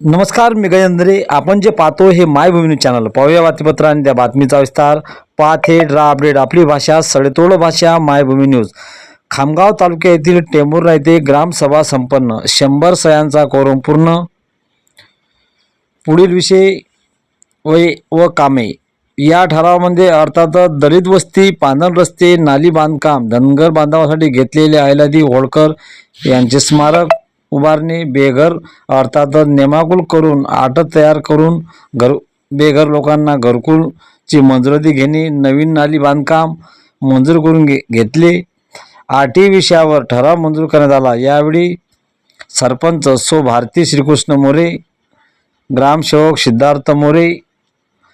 नमस्कार मी गजेंद्रे. आपण जे पाहतो हे मायभूमी न्यूज चॅनल. पाहूया बातमीपत्र आणि त्या बातमीचा विस्तार. पाहत हे ड्रा अपडेट. आपली भाषा सडेतोड भाषा मायभूमी न्यूज. खामगाव तालुक्या येथील टेंभूर येथे ग्रामसभा संपन्न. शंभर सयांचा कोरम पूर्ण. पुढील विषय वय व कामे. या ठरावामध्ये अर्थातच दलित वस्ती पानन रस्ते नाली बांधकाम धनगर बांधवासाठी घेतलेले अहिलादी होळकर यांचे स्मारक. उभारणी बेघर अर्थातच नेमाकुल करून आटत तयार करून घर बेघर लोकांना घरकुलची मंजुरी घेणे नवीन नाली बांधकाम मंजूर करून घे घेतले. आठी विषयावर ठराव मंजूर करण्यात आला. यावेळी सरपंच सो भारती श्रीकृष्ण मोरे ग्रामसेवक सिद्धार्थ मोरे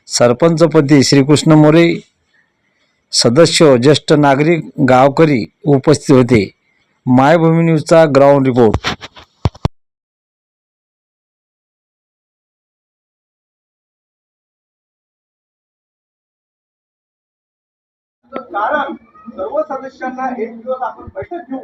सरपंचपती श्रीकृष्ण मोरे सदस्य ज्येष्ठ नागरिक गावकरी उपस्थित होते. मायभूमी न्यूजचा ग्राउंड रिपोर्ट. कारण सर्व सदस्यांना एक दिवस आपण बैठक घेऊ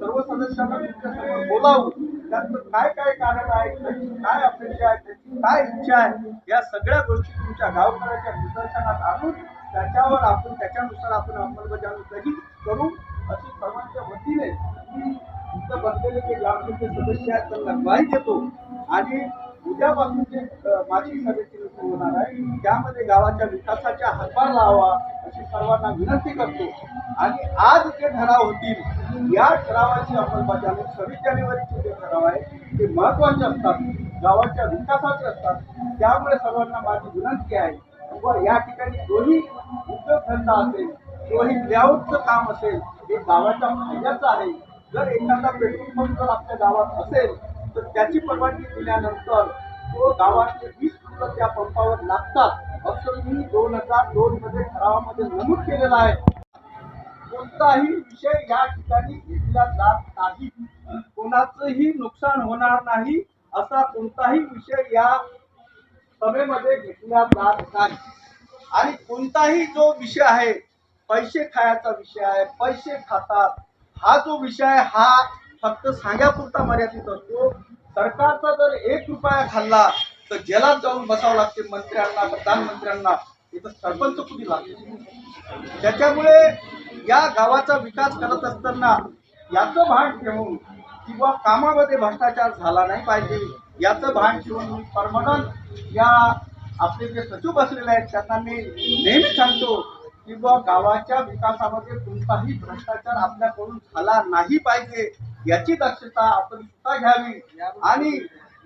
सर्व सदस्यांना तुमच्यासमोर बोलावू त्यांचं काय काय कारण आहे त्यांची काय अपेक्षा आहे त्यांची काय इच्छा आहे या सगळ्या गोष्टी तुमच्या गावकऱ्याच्या निदर्शनात आणून त्याच्यावर आपण त्याच्यानुसार आपण अंमलबजावणी कधी करू. अशी सर्वांच्या वतीने मी इथं बसलेले जे ग्रामपंचायत सदस्य आहेत त्यांना ग्वाही देतो. आणि उद्यापासून जे माझी सभेची सुरू होणार आहे. त्यामध्ये गावाच्या विकासाच्या हातभार लावा अशी सर्वांना विनंती करतो. आणि आज जे ठराव होतील या ठरावाची अंमलबजावणी सव्वीस जानेवारीचे जे ठराव आहे ते महत्त्वाचे असतात. गावाच्या विकासाचे असतात. त्यामुळे सर्वांना माझी विनंती आहे व या ठिकाणी दोन्ही उद्योगधंदा असेल किंवा लेआउटचं काम असेल हे गावाच्या फायद्याचं आहे. जर एखादा पेट्रोल पंप जर आपल्या गावात असेल तर त्याची परवानगी दिल्यानंतर तो गावातले वीस फुलं त्या पंपावर लागतात. असं मी दोन हजार दोन मध्ये ठरावामध्ये नमूद केलेलं आहे. कोणताही विषय या ठिकाणी घेतला जात नाही. कोणाचंही नुकसान होणार नाही असा कोणताही विषय या सभेमध्ये घेतला जात नाही. आणि कोणताही जो विषय आहे पैसे खायचा विषय आहे पैसे खातात हा जो विषय हा फक्त सांगापुरता मर्यादित असतो. सरकारचा जर एक रुपया खाल्ला तर जेलात जाऊन बसावं लागते मंत्र्यांना प्रधानमंत्र्यांना. इथं सरपंच कुठे लागते त्याच्यामुळे या गावाचा विकास करत असताना याचं भान ठेवून किंवा कामामध्ये भ्रष्टाचार झाला नाही पाहिजे याचं भान ठेवून मी परमनंट या आपले जे सचिव बसलेले आहेत त्यांना मी नेहमी सांगतो किंवा गावाच्या विकासामध्ये कोणताही भ्रष्टाचार आपल्याकडून झाला नाही पाहिजे. याची दक्षता आपण सुद्धा घ्यावी आणि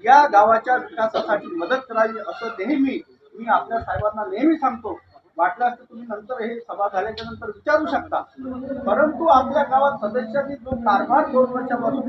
या गावाच्या विकासासाठी मदत करावी असं नेहमी मी आपल्या साहेबांना नेहमी सांगतो. वाटलं तर तुम्ही नंतर हे सभा झाल्याच्यानंतर विचारू शकता. परंतु आपल्या गावात सदस्यांनी जो कारभार दोन वर्षापासून